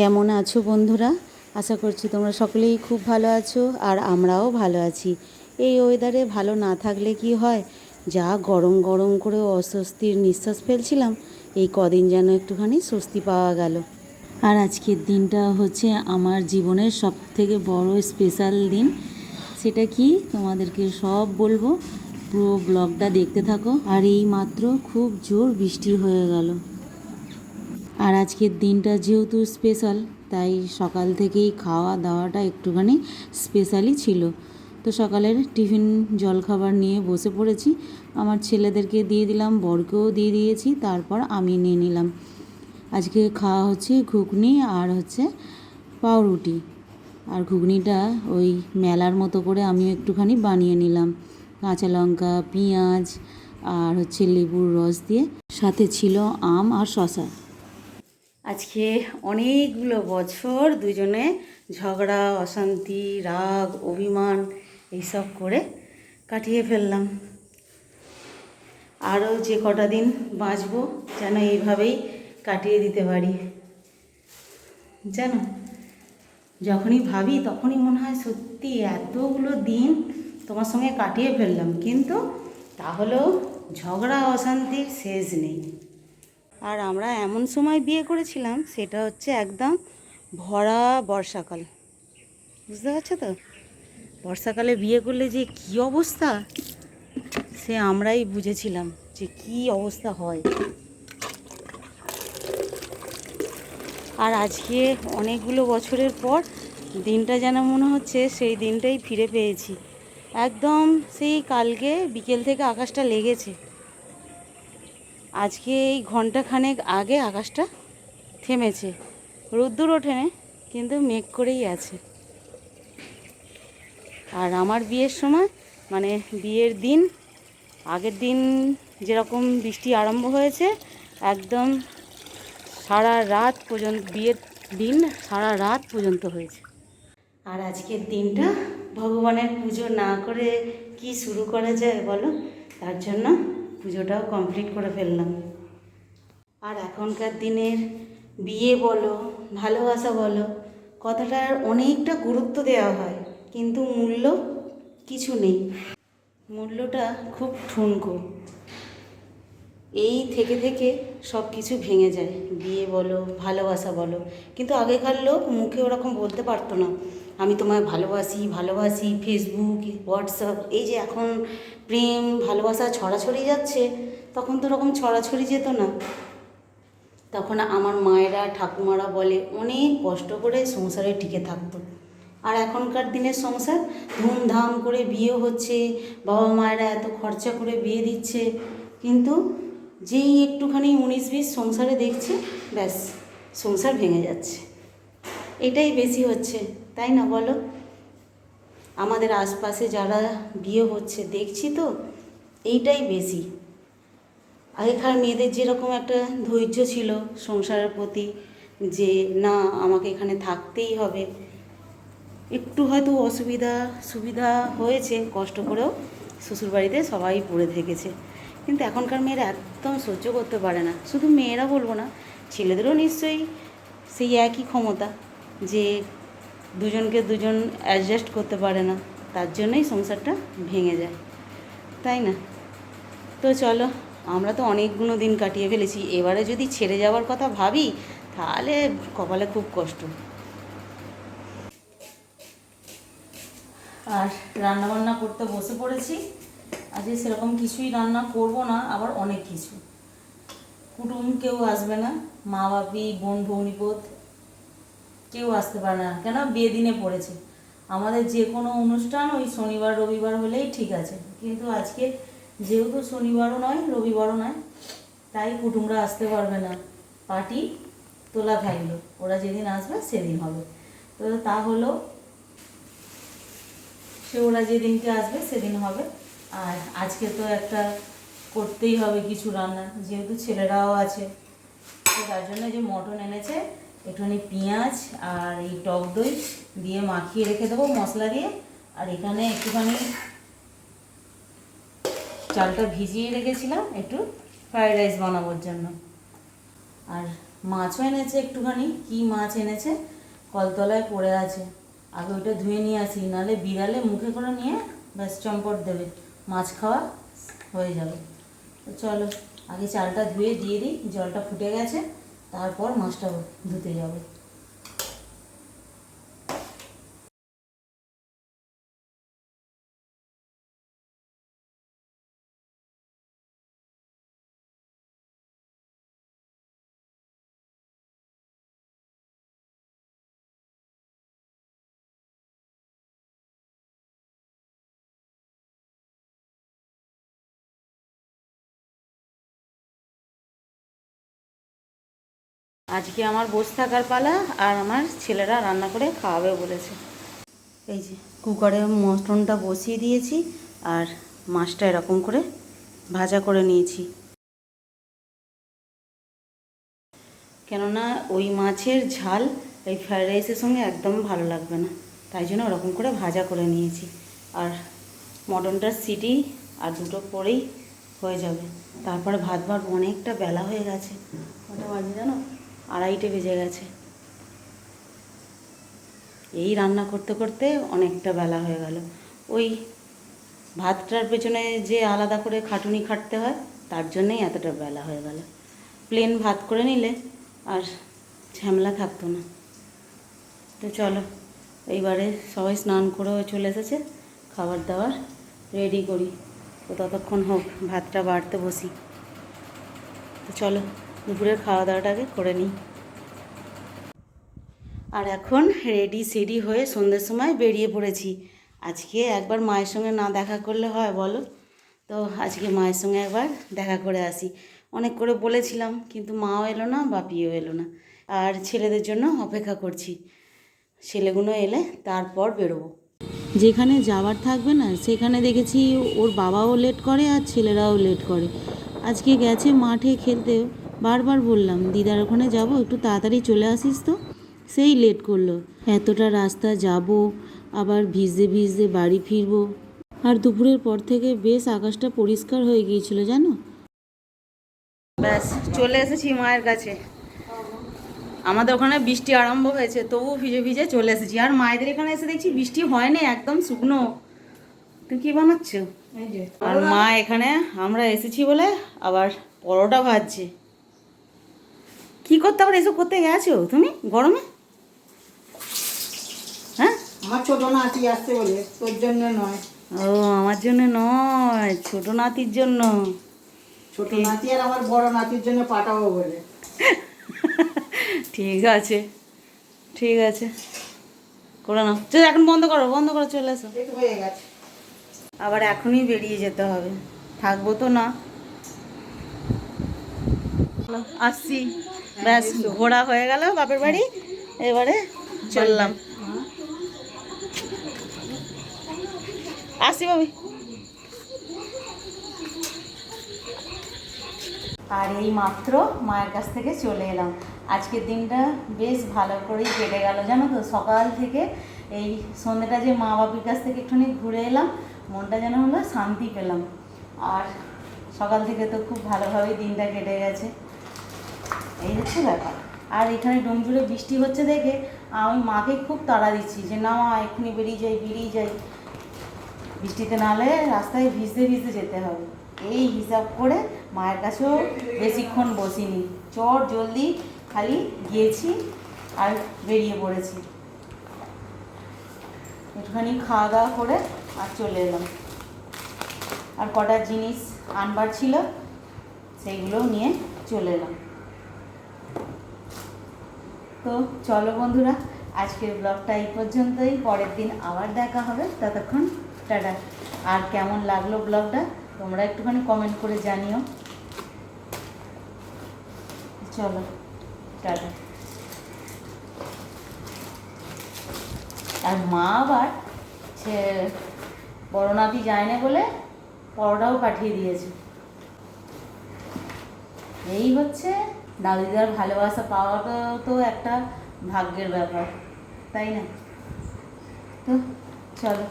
কেমন আছো বন্ধুরা? আশা করছি তোমরা সকলেই খুব ভালো আছো আর আমরাও ভালো আছি। এই ওয়েদারে ভালো না থাকলে কি হয়? যা গরম গরম করে অস্বস্তির নিঃশ্বাস ফেলছিলাম, এই কদিন যেন একটুখানি স্বস্তি পাওয়া গেল। আর আজকের দিনটা হচ্ছে আমার জীবনের সব থেকে বড় স্পেশাল দিন। সেটা কি? তোমাদেরকে সব বলব। পুরো ব্লগটা দেখতে থাকো। আর এই মাত্র খুব জোর বৃষ্টি হয়ে গেল। আর আজকের দিনটা যেহেতু স্পেশাল তাই সকাল থেকেই খাওয়া দাওয়াটা একটুখানি স্পেশালই ছিল। তো সকালের টিফিন জলখাবার নিয়ে বসে পড়েছি। আমার ছেলেদেরকে দিয়ে দিলাম, বরকেও দিয়ে দিয়েছি, তারপর আমি নিয়ে নিলাম। আজকে খাওয়া হচ্ছে ঘুগনি আর হচ্ছে পাউরুটি। আর ঘুগনিটা ওই মেলার মতো করে আমিও একটুখানি বানিয়ে নিলাম। কাঁচা লঙ্কা, পেঁয়াজ আর হচ্ছে লেবুর রস দিয়ে। সাথে ছিল আম আর শশা আজকে অনেকগুলো বছর দুজনে ঝগড়া, অশান্তি, রাগ, অভিমান এইসব করে কাটিয়ে ফেললাম। আরও যে কটা দিন বাঁচবো যেন এইভাবেই কাটিয়ে দিতে পারি। জানো যখনই ভাবি তখনই মনে হয় সত্যি এতগুলো দিন তোমার সঙ্গে কাটিয়ে ফেললাম, কিন্তু তাহলেও ঝগড়া, অশান্তির শেষ নেই। আর আমরা এমন সময় বিয়ে করেছিলাম, সেটা হচ্ছে একদম ভরা বর্ষাকাল। বুঝতে পারছ তো? বর্ষাকালে বিয়ে করলে যে কি অবস্থা? সে আমরাই বুঝেছিলাম যে কি অবস্থা হয়। আর আজকে অনেকগুলো বছরের পর দিনটা যেন মনে হচ্ছে সেই দিনটাই ফিরে পেয়েছি। একদম সেই কালকে বিকেল থেকে আকাশটা লেগেছে। আজকে এই ঘণ্টা খানেক আগে আকাশটা থেমেছে। রোদ্দুর ওঠেনে কিন্তু মেঘ করেই আছে। আর আমার বিয়ের সময় মানে বিয়ের দিন, আগের দিন যেরকম বৃষ্টি আরম্ভ হয়েছে, একদম সারা রাত পর্যন্ত, বিয়ের দিন সারা রাত পর্যন্ত হয়েছে। আর আজকের দিনটা, ভগবানের পুজো না করে কি শুরু করা যায় বলো? তার জন্য পুজোটাও কমপ্লিট করে ফেললাম। আর এখনকার দিনের বিয়ে বলো, ভালোবাসা বলো, কথাটার অনেকটা গুরুত্ব দেওয়া হয়, কিন্তু মূল্য কিছু নেই। মূল্যটা খুব ঠুনকো। এই থেকে থেকে সব কিছু ভেঙে যায়। বিয়ে বলো, ভালোবাসা বলো। কিন্তু আগেকার লোক মুখে ওরকম বলতে পারতো না। আমি তোমায় ভালোবাসি ভালোবাসি ফেসবুক হোয়াটসঅ্যাপ এই যে এখন প্রেম, ভালোবাসা ছড়াছড়ি যাচ্ছে, তখন তো ওরকম ছড়াছড়ি যেত না। তখন আমার মায়েরা, ঠাকুমারা বলে, অনেক কষ্ট করে সংসারে টিকে থাকতো। আর এখনকার দিনের সংসার ধুমধাম করে বিয়ে হচ্ছে, বাবা মায়েরা এত খরচা করে বিয়ে দিচ্ছে। কিন্তু যেই একটুখানি উনিশ বিশ সংসারে দেখছে, ব্যাস, সংসার ভেঙে যাচ্ছে। এটাই বেশি হচ্ছে, তাই না বলো? আমাদের আশপাশে যারা বিয়ে হচ্ছে, দেখছি তো, এইটাই বেশি। আগেকার মেয়েদের যেরকম একটা ধৈর্য ছিল সংসারের প্রতি, যে না, আমাকে এখানে থাকতেই হবে। একটু হয়তো অসুবিধা সুবিধা হয়েছে, কষ্ট করেও শ্বশুরবাড়িতে সবাই পড়ে থেকেছে। কিন্তু এখনকার মেয়েরা একদম সহ্য করতে পারে না। শুধু মেয়েরা বলব না, ছেলেদেরও নিশ্চয়ই সেই একই ক্ষমতা যে দুজনকে দুজন অ্যাডজাস্ট করতে পারে না, তার জন্যই সংসারটা ভেঙে যায়। তাই না? তো চলো, আমরা তো অনেকগুলো দিন কাটিয়ে ফেলেছি, এবারে যদি ছেড়ে যাওয়ার কথা ভাবি, তাহলে কপালে খুব কষ্ট। আর রান্নাবান্না করতে বসে পড়েছি। আজকে সেরকম কিছুই রান্না করব না, আবার অনেক কিছু। কুটুম কেউ আসবে না, মা বাপি, বোন ভৌনিপোত কেউ আসতে পারে না কেন বিয়ে দিনে পড়েছে। আমাদের যে কোনো অনুষ্ঠান ওই শনিবার, রবিবার হলেই ঠিক আছে। কিন্তু আজকে যেহেতু শনিবারও নয়, রবিবারও নয়, তাই কুটুমরা আসতে পারবে না। পার্টি তোলা থাকল, ওরা যেদিন আসবে সেদিন হবে। তো তা হলো সে ওরা যেদিনকে আসবে সেদিন হবে। আর আজকে তো একটা করতেই হবে কিছু রান্না, যেহেতু ছেলেরাও আছে। তো তার জন্য যে মটন এনেছে, একটুখানি পেঁয়াজ আর এই টক দই দিয়ে মাখিয়ে রেখে দেবো মশলা দিয়ে। আর এখানে একটুখানি চালটা ভিজিয়ে রেখেছিলাম, একটু ফ্রাইড রাইস বানানোর জন্য। আর মাছও এনেছে একটুখানি, কি মাছ এনেছে কলতলায় পড়ে আছে। আগে ওইটা ধুয়ে নিয়ে আসি নাহলে বিড়ালে মুখে করে নিয়ে ব্যাস চম্পট দেবে। মাছ খাওয়া হয়ে যাবে। তো চলো, আগে চালটা ধুয়ে দিয়ে দিই, জলটা ফুটে গেছে, তারপর মাছটা ধুতে যাবে। আজকে আমার বসে থাকার পালা আর আমার ছেলেরা রান্না করে খাওয়াবে বলেছে। এই যে, কুকারে মটনটা বসিয়ে দিয়েছি আর মাছটা এরকম করে ভাজা করে নিয়েছি। কেননা ওই মাছের ঝাল এই ফ্রাইড রাইসের সঙ্গে একদম ভালো লাগবে না। তাই জন্য ওরকম করে ভাজা করে নিয়েছি। আর মটনটার সিটি আর দুটো পরেই হয়ে যাবে। তারপরে ভাত ভাত অনেকটা বেলা হয়ে গেছে। কটা বাজে জানো? আড়াইটে বেজে গেছে। এই রান্না করতে করতে অনেকটা বেলা হয়ে গেল। ওই ভাতটার পেছনে যে আলাদা করে খাটুনি খাটতে হয়, তার জন্যেই এতটা বেলা হয়ে গেল। প্লেন ভাত করে নিলে আর ঝামেলা থাকতো না। তো চলো, এইবারে সবাই স্নান করেও চলে এসেছে, খাবার দাবার রেডি করি। তো ততক্ষণ হোক, ভাতটা বাড়তে বসি। তো চলো। দুপুরের খাওয়া দাওয়াটাকে করে নিই। আর এখন রেডি সেডি হয়ে সন্ধ্যের সময় বেরিয়ে পড়েছি। আজকে একবার মায়ের সঙ্গে না দেখা করলে হয় বলো? তো আজকে মায়ের সঙ্গে একবার দেখা করে আসি। অনেক করে বলেছিলাম, কিন্তু মাও এলো না, বাপিও এলো না। আর ছেলেদের জন্য অপেক্ষা করছি। ছেলেগুলো এলে তারপর বেরোবো। যেখানে যাওয়ার থাকবে না, সেখানে দেখেছি ওর বাবাও লেট করে আর ছেলেরাও লেট করে। আজকে গেছে মাঠে খেলতে। বারবার বললাম দিদার ওখানে যাব? একটু তাড়াতাড়ি চলে আসিস তো? সেই লেট করল। এতটা রাস্তা যাব আবার ভিজতে ভিজতে বাড়ি ফিরবো। আর দুপুরের পর থেকে বেশ আকাশটা পরিষ্কার হয়ে গিয়েছিল জানো? ব্যাস চলে এসেছি মায়ের কাছে। আমাদের ওখানে বৃষ্টি আরম্ভ হয়েছে তবু ভিজে ভিজে চলে এসেছি। আর মায়েদের এখানে এসে দেখছি বৃষ্টি হয়নি একদম শুকনো। তুই কি বানাচ্ছ? আর মা এখানে আমরা এসেছি বলে আবার পরোটা ভাজছে। কি করতে আবার এসব করতে গেছো? তুমি? গরমে? হ্যাঁ? আমার ছোট নাতি আসছে বলে তোর জন্য নয়। ও আমার জন্য নয় ছোট নাতির জন্য। ছোট নাতি আর আমার বড় নাতির জন্য পাঠাবো বলে। ঠিক আছে ঠিক আছে। করে নাও। চল এখন বন্ধ করো বন্ধ করো চলে এসো। হয়ে গেছে। আবার এখনই বেরিয়ে যেতে হবে। থাকব তো না। আসছি ব্যাস ঘোরা হয়ে গেল বাপের বাড়ি। এবারে চললাম। আসি বাবি আর এই মাত্র মায়ের কাছ থেকে চলে এলাম। আজকের দিনটা বেশ ভালো করেই কেটে গেল, জানো তো? সকাল থেকে এই সন্ধ্যেটা যে মা বাপির কাছ থেকে একটুখানি ঘুরে এলাম, মনটা যেন হলো শান্তি পেলাম। আর সকাল থেকে তো খুব ভালোভাবেই দিনটা কেটে গেছে। এই হচ্ছে ব্যাপার। আর এখানে ডোমজুড়ে বৃষ্টি হচ্ছে দেখে আমি মাকে খুব তাড়া দিচ্ছি যে, না, মা, এক্ষুনি বেরিয়ে যাই বেরিয়ে যাই। বৃষ্টিতে নালে রাস্তায় ভিজতে ভিজতে যেতে হবে। এই হিসাব করে মায়ের কাছেও বেশিক্ষণ বসিনি। চট জলদি খালি গিয়েছি আর বেরিয়ে পড়েছি। একটুখানি খাওয়া দাওয়া করে আর চলে এলাম। আর কটা জিনিস আনবার ছিল, সেইগুলোও নিয়ে চলে এলাম। তো চলো বন্ধুরা, আজকের ব্লগটা এই পর্যন্তই। পরের দিন আবার দেখা হবে। ততক্ষণ টাটা। আর কেমন লাগল ব্লগটা তোমরা একটুখানি কমেন্ট করে জানিও। চলো, টাটা। আর মা আবার সে বড় নাতি যায় না বলে পরোটাও পাঠিয়ে দিয়েছে। এই হচ্ছে দাদিদার ভালোবাসা পাওয়াটা তো একটা ভাগ্যের ব্যাপার তাই না? তো চলো।